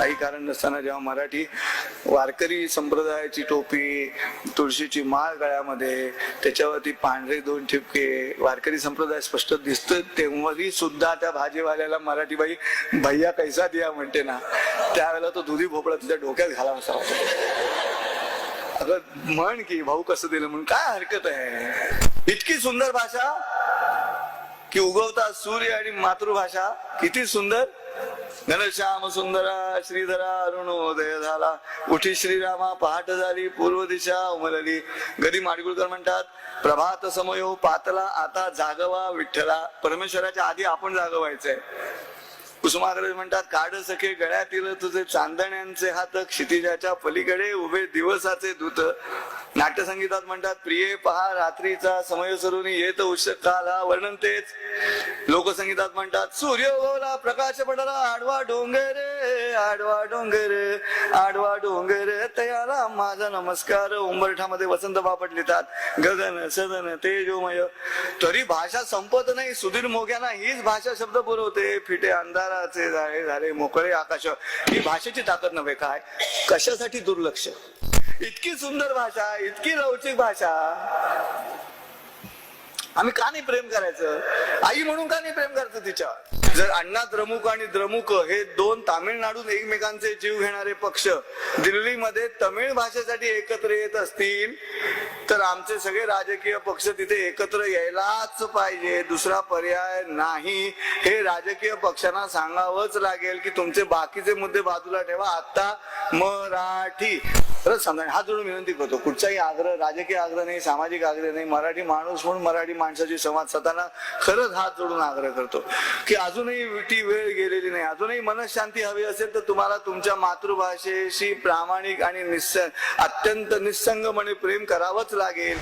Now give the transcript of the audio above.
काही कारण नसताना जेव्हा मराठी वारकरी संप्रदायाची टोपी तुळशीची माळ गळ्यामध्ये त्याच्यावरती पांढरे दोन ठिपके वारकरी संप्रदाय स्पष्ट दिसत तेव्हाही सुद्धा त्या भाजीवाल्याला मराठी बाई भैया कैसा दिया? म्हणते ना त्यावेळेला तो दुधी भोपळा तुझ्या डोक्यात घालावासा असा अगं म्हण की भाऊ कसं दिलं? म्हणून काय हरकत आहे? इतकी सुंदर भाषा की उगवता सूर्य आणि मातृभाषा किती सुंदर. घनश्याम सुंदरा श्रीधरा अरुणोदय झाला. उठी श्रीरामा पहाट झाली पूर्व दिशा उमलली. गदी माडगुळकर म्हणतात प्रभात समयो पातला आता जागवा विठ्ठला. परमेश्वराच्या आधी आपण जागवायचंय. कुसुमाग्रज म्हणतात काढ सखे गळ्यातील तुझे चांदण्यांचे हात क्षितिजाच्या पलीकडे उभे दिवसाचे दूत. नाट्यसंगीतात म्हणतात प्रिये पहा रात्रीचा समय सरून येत उषक काला वर्णन तेच. लोकसंगीतात म्हणतात सूर्य उगवला प्रकाश पडला आडवा डोंगर आडवा डोंगर आडवा डोंगर तयारा माझा नमस्कार. उंबरठामध्ये वसंत बापट लिहितात गगन सदन तेजोमय. तरी भाषा संपत नाही सुधीर मोग्यांना हीच भाषा शब्द पुरवते. फिटे अंधाराचे झाले झाले मोकळे आकाश. ही भाषेची ताकद नव्हे काय? कशासाठी दुर्लक्ष? इतकी सुंदर भाषा इतकी लवचिक भाषा. आम्ही का नाही प्रेम करायचं? आई म्हणून का नाही प्रेम करायचं तिच्या? जर अण्णा द्रमुक आणि द्रमुक हे दोन तामिळनाडून एकमेकांचे जीव घेणारे पक्ष दिल्लीमध्ये तमिळ भाषेसाठी एकत्र येत असतील तर आमचे सगळे राजकीय पक्ष तिथे एकत्र यायलाच पाहिजे. दुसरा पर्याय नाही. हे राजकीय पक्षांना सांगावंच लागेल की तुमचे बाकीचे मुद्दे बाजूला ठेवा. आता मराठी. खरंच समजा हा जोडून विनंती करतो. कुठचाही आग्रह राजकीय आग्रह नाही सामाजिक आग्रह नाही मराठी माणूस म्हणून मराठी माणसाची संवाद साधताना खरंच हात जोडून आग्रह करतो. की अजूनही ती वेळ गेलेली नाही अजूनही मनशांती हवी असेल तर तुम्हाला तुमच्या मातृभाषेशी प्रामाणिक आणि निस्स अत्यंत निस्संगपणे प्रेम करावंच लागेल.